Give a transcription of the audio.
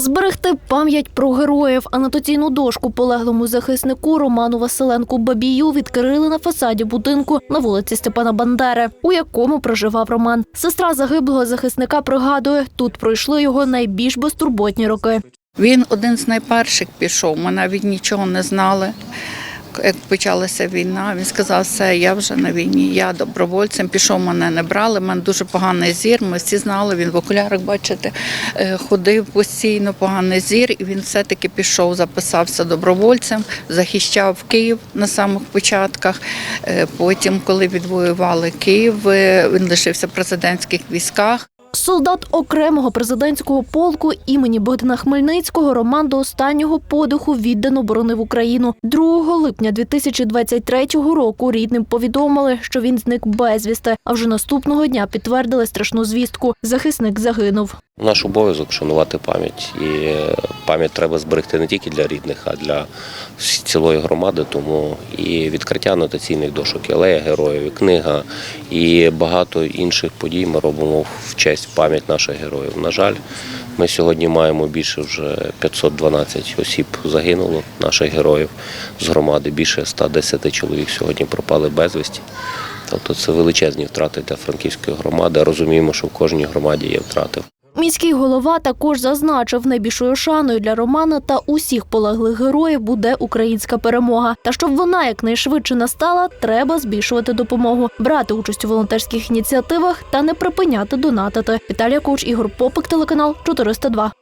Зберегти пам'ять про героїв. Анотаційну дошку полеглому захиснику Роману Василенку Бабію відкрили на фасаді будинку на вулиці Степана Бандери, у якому проживав Роман. Сестра загиблого захисника пригадує, тут пройшли його найбільш безтурботні роки. Він один з найперших пішов. Ми навіть нічого не знали. Як почалася війна, він сказав, все, я вже на війні, я добровольцем пішов, мене не брали. У мене дуже поганий зір. Ми всі знали, він в окулярах, бачите, е, ходив постійно, поганий зір, і він все-таки пішов, записався добровольцем, захищав Київ на самих початках. Е, Потім, коли відвоювали Київ, е, він лишився в президентських військах. Солдат окремого президентського полку імені Богдана Хмельницького Роман до останнього подиху віддано боронив Україну. 2 липня 2023 року рідним повідомили, що він зник безвісти. А вже наступного дня підтвердили страшну звістку. Захисник загинув. Наш обов'язок шанувати пам'ять. І пам'ять треба зберегти не тільки для рідних, а для цілої громади. Тому і відкриття анотаційних дошок, і алея героїв, і книга, і багато інших подій ми робимо в честь пам'ять наших героїв. На жаль, ми сьогодні маємо більше вже 512 осіб загинуло, наших героїв з громади. Більше 110 чоловік сьогодні пропали безвісті. Тобто це величезні втрати для франківської громади. Розуміємо, що в кожній громаді є втрати. Міський голова також зазначив, найбільшою шаною для Романа та усіх полеглих героїв буде українська перемога. Та щоб вона якнайшвидше настала, треба збільшувати допомогу, брати участь у волонтерських ініціативах та не припиняти донатити. Віталія Коуч, Ігор Попик, телеканал 402.